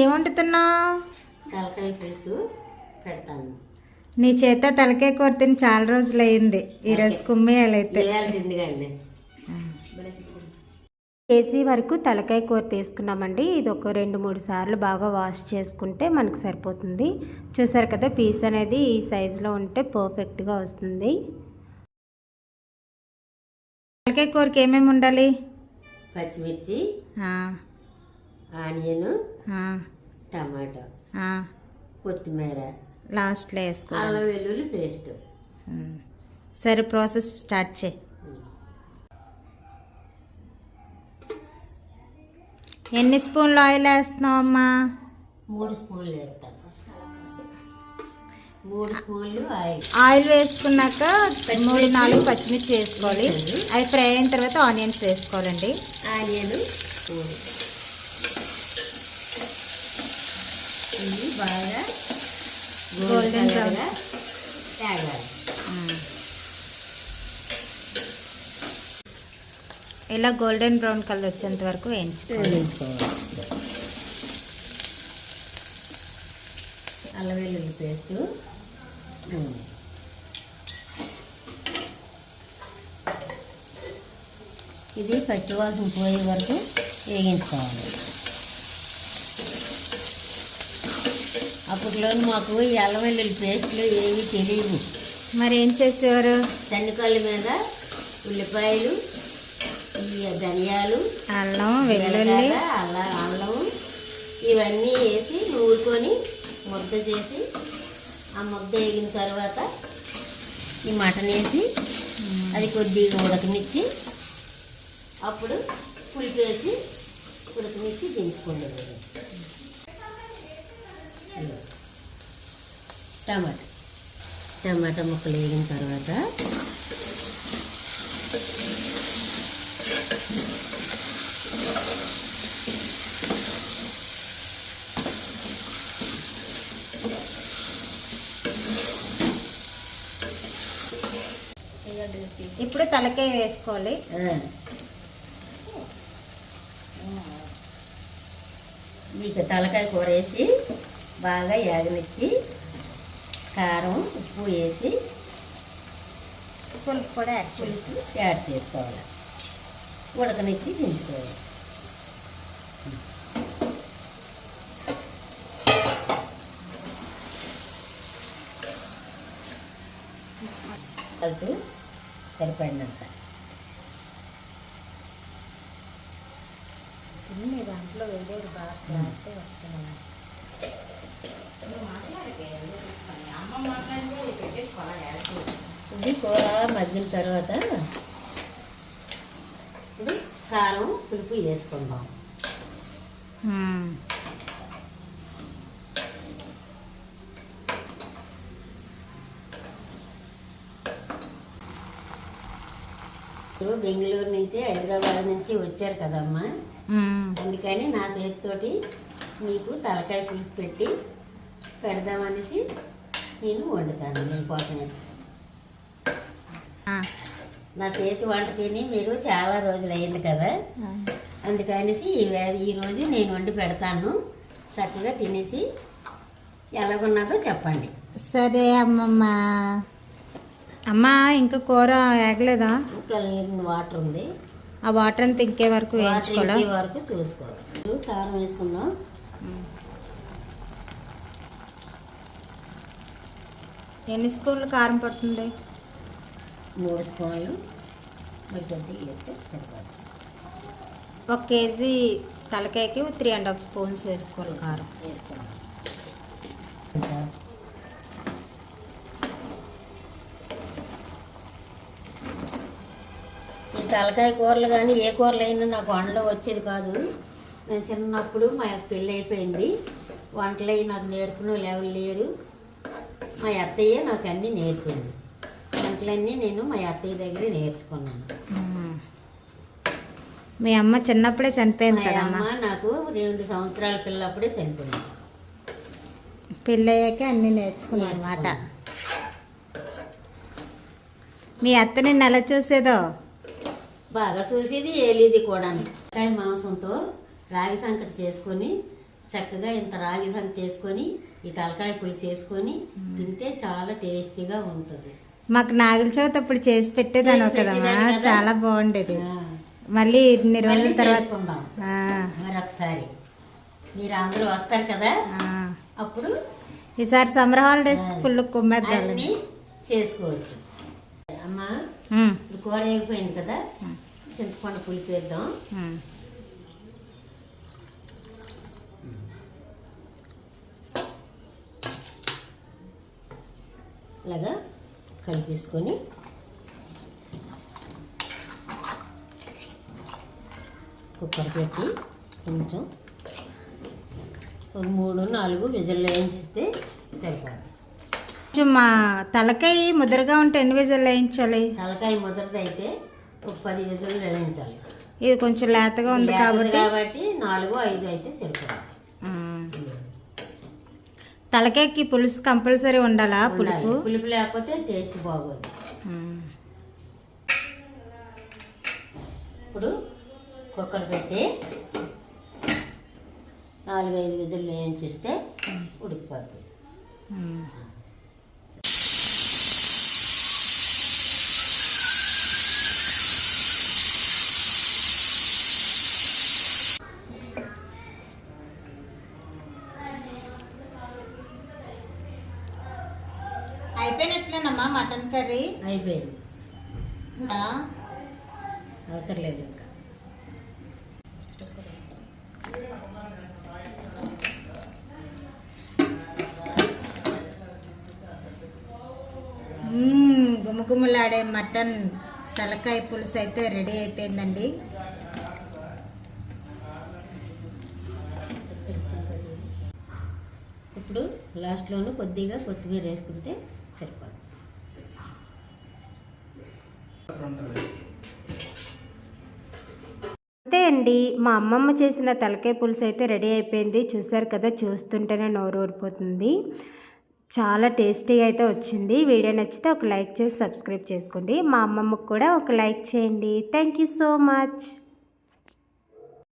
ఏం వండుతున్నావు తలకాయ పులుసు పెడతాను. నీ చేత తలకాయ కూర తిని చాలా రోజులు అయింది ఈరోజు కుమ్మేయాలైతే. కేజీ వరకు తలకాయ కూర తీసుకున్నామండి. ఇది ఒక రెండు మూడు సార్లు బాగా వాష్ చేసుకుంటే మనకు సరిపోతుంది. చూసారు కదా పీస్ అనేది ఈ సైజులో ఉంటే పర్ఫెక్ట్గా వస్తుంది. తలకాయ కూరకి ఏమేమి ఉండాలి? పచ్చిమిర్చి ఆనియన్ టమాటో. కొత్తిమీర లాస్ట్లో వేసుకో అల్లం వెల్లుల్లి పేస్ట్. సరే ప్రాసెస్ స్టార్ట్ చేయి. ఎన్ని స్పూన్లు ఆయిల్ వేస్తున్నావు అమ్మా? మూడు స్పూన్లు వేస్తాను. మూడు స్పూన్లు ఆయిల్. ఆయిల్ వేసుకున్నాక మూడు నాలుగు పచ్చిమిర్చి వేసుకోవాలి. అవి ఫ్రై అయిన తర్వాత ఆనియన్స్ వేసుకోవాలండి. ఆనియన్ బాగా గోల్డెన్. కలర్గా తేగాలి. ఇలా గోల్డెన్ బ్రౌన్ కలర్ వచ్చేంత వరకు వేయించుకోవాలి. అల్లం వెల్లుల్లి పేస్ట్. ఇది పచ్చివాసన పోయే వరకు వేగించుకోవాలి అప్పట్లో మాకు ఈ అల్లం వెల్లుల్లి పేస్ట్లు ఏమీ తెలియవు. మరి ఏం చేసేవారు? శనగకాయల మీద ఉల్లిపాయలు ఈ ధనియాలు అల్లం వెల్లుల్లి. అల్లం అల్లం ఇవన్నీ వేసి నూరుకొని ముద్ద చేసి ఆ ముద్ద వేగిన తర్వాత ఈ మటన్ వేసి అది కొద్దిగా ఉడకనిచ్చి అప్పుడు పులుపు వేసి ఉడకనిచ్చి దించుకోండి టమాటా టమాటా ముక్కలు వేగిన తర్వాత ఇప్పుడు తలకాయ వేసుకోవాలి. మీకు తలకాయ కూర వేసి బాగా యాగనిచ్చి కారం ఉప్పు వేసి పులుపు కూడా యాడ్ పులుసు యాడ్ చేసుకోవాలి. ఉడకనిచ్చి దించుకోవాలి. కలిపి సరిపడినంత. దాంట్లో వేరేది బాగా క్లారిటీ ఇది కూర మగ్గిన తర్వాత ఇప్పుడు కారం పులుపు వేసుకుందాం. బెంగళూరు నుంచి హైదరాబాద్ నుంచి వచ్చారు కదమ్మా. మ్మ్. అందుకని నా చేతితోటి మీకు తలకాయ పులుసు పెట్టి పెడదామనేసి నేను వండుతాను. మీకోసమే. నా చేతి వంట తిని మీరు చాలా రోజులు అయింది కదా. అందుకనేసి ఈ- ఈరోజు నేను వండి పెడతాను. చక్కగా తినేసి ఎలాగున్నదో చెప్పండి. సరే అమ్మమ్మ. అమ్మా ఇంకా కూర ఇంకా లేని వాటర్ ఉంది. ఆ వాటర్ అంతా ఇంకే వరకు వేయించుకోవాలా? ఇంకే వరకు చూసుకోవాలి. కారం వేసుకుందాం. ఎన్ని స్పూన్లు కారం పడుతుంది? మూడు స్పూన్లు మరి కొద్దిగా వేస్తే సరిపోతుంది. ఒక కేజీ తలకాయకి త్రీ అండ్ హాఫ్ స్పూన్స్ వేసుకోవాలి కారం. వేసుకోండి ఈ తలకాయ కూరలు కానీ ఏ కూరలు అయినా నాకు వంటలో వచ్చేది కాదు. నేను చిన్నప్పుడు మా యొక్క పెళ్ళి అయిపోయింది. వంటలు నాకు నేర్పున ఎవరు లేరు. మా అత్తయ్య నాకు అన్నీ నేర్పింది. వంటలన్నీ నేను మా అత్తయ్య దగ్గరే నేర్చుకున్నాను. మీ అమ్మ చిన్నప్పుడే చనిపోయింది కదమ్మా? అమ్మ నాకు రెండు సంవత్సరాల పిల్లప్పుడే చనిపోయింది. పెళ్ళయ్యాక అన్నీ నేర్చుకున్నాను. అనమాట మీ అత్త నిన్ను ఎలా చూసేదో? బాగా చూసేది ఏలిది కూడా. కాయ మాంసంతో రాగి సంకటి చేసుకొని చక్కగా ఇంత రాగి సంత వేసుకొని ఈ తలకాయ పులుసు వేసుకొని తింటే చాలా టేస్టీగా ఉంటుంది. మాకు నాగుల చవితి అప్పుడు చేసి పెట్టేదాను కదమ్మా? చాలా బాగుండేది. మళ్ళీ ఇన్ని రోజుల తర్వాత మరొకసారి. మీరు అందరూ వస్తారు కదా. అప్పుడు ఈసారి సమ్మర్ హాలిడేస్ ఫుల్ కుమ్మేద్దాం చేసుకోవచ్చు. అమ్మ కూర అయిపోయింది కదా? చింతపండు పులుపు వేద్దాం. ఇలాగా కలిపేసుకొని కుక్కర్ పెట్టి కొంచెం ఒక మూడు నాలుగు విజిల్ వేయించితే సరిపోతుంది కొంచెం మా తలకాయ ముద్రగా ఉంటే ఎన్ని విజులు వేయించాలి? తలకాయ ముద్రది అయితే ఒక పది విజిల్ వేయించాలి. ఇది కొంచెం లేతగా ఉంది కాబట్టి కాబట్టి నాలుగు ఐదు అయితే సరిపోతుంది. తలకాయకి పులుసు కంపల్సరీ ఉండాలా పులుపు. పులుపు లేకపోతే టేస్ట్ బాగోదు. ఇప్పుడు కుక్కర్ పెట్టి నాలుగైదు విజిల్లు వేయించిస్తే ఉడికిపోతుంది అయిపోయినట్లేనమ్మా మటన్ కర్రీ. అయిపోయింది. అవసరం లేదు ఇంకా. గుమగుమలాడే మటన్ తలకాయ పులుసు అయితే రెడీ అయిపోయిందండి. ఇప్పుడు లాస్ట్లోనూ కొద్దిగా కొత్తిమీర వేసుకుంటే సరిపోదు. అంతే అండి. మా అమ్మమ్మ చేసిన తలకాయ పులుసు అయితే రెడీ అయిపోయింది. చూసారు కదా చూస్తుంటేనే నోరు ఊరిపోతుంది. చాలా టేస్టీగా అయితే వచ్చింది. వీడియో నచ్చితే ఒక లైక్ చేసి సబ్స్క్రైబ్ చేసుకోండి. మా అమ్మమ్మకు కూడా ఒక లైక్ చేయండి. Thank you so much.